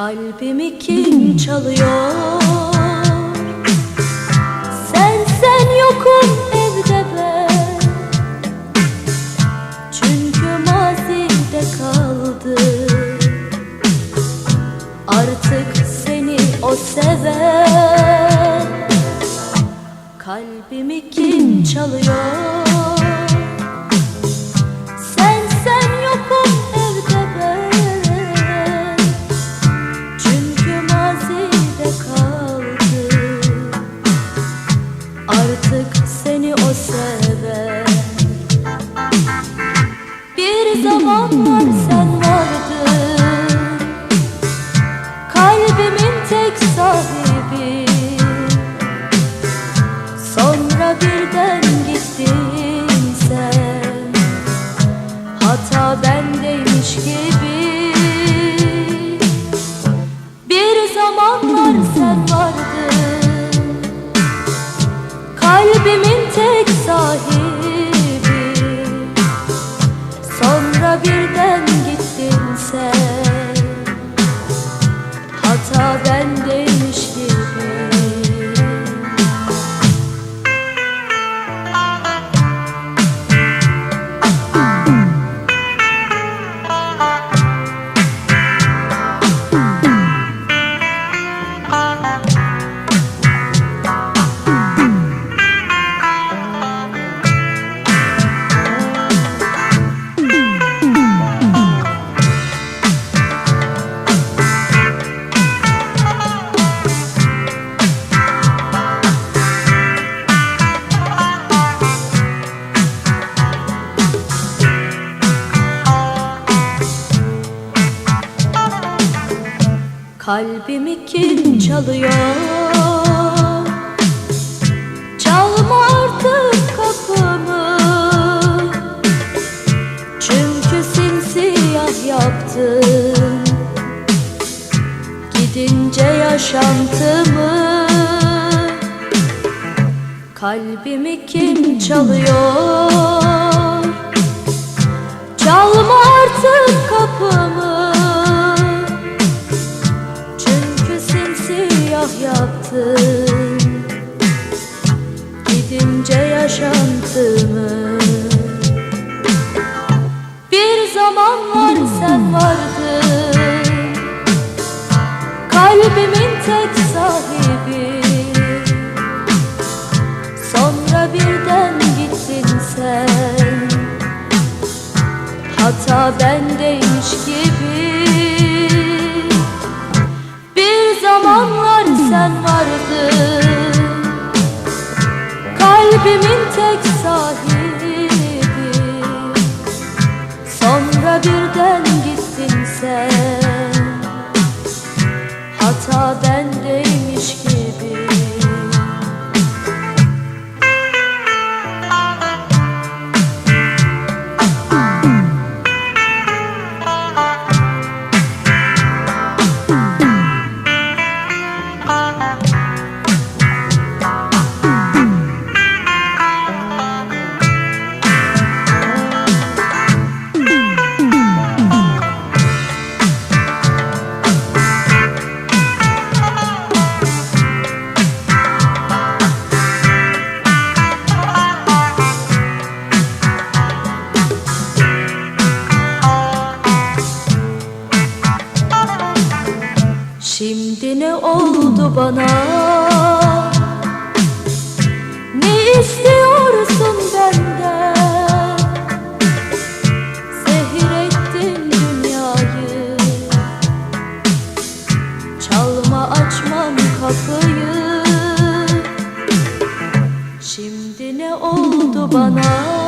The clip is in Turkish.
Kalbimi kim çalıyor? Artık seni o sever Bir zamanlar sen vardın. Kalbimin tek sahibi. Sonra birden gittin sen. Hata bendeymiş gibi. Bir zamanlar sen vardın Kalbimin Kalbimi kim çalıyor? Çalma artık kapımı Çünkü simsiyah yaptın Gidince yaşantımı Kalbimi kim çalıyor? Çalma artık kapımı Gidince yaşantımı. Bir zamanlar sen vardın. Kalbimin tek sahibi. Sonra birden gittin sen. Hata bendeymiş gibi Kalbimin tek sahibi Sonra birden gittin sen. Hata bendeymiş bana? Ne istiyorsun benden? Zehir ettin dünyayı Çalma açmam kapıyı Şimdi ne oldu bana?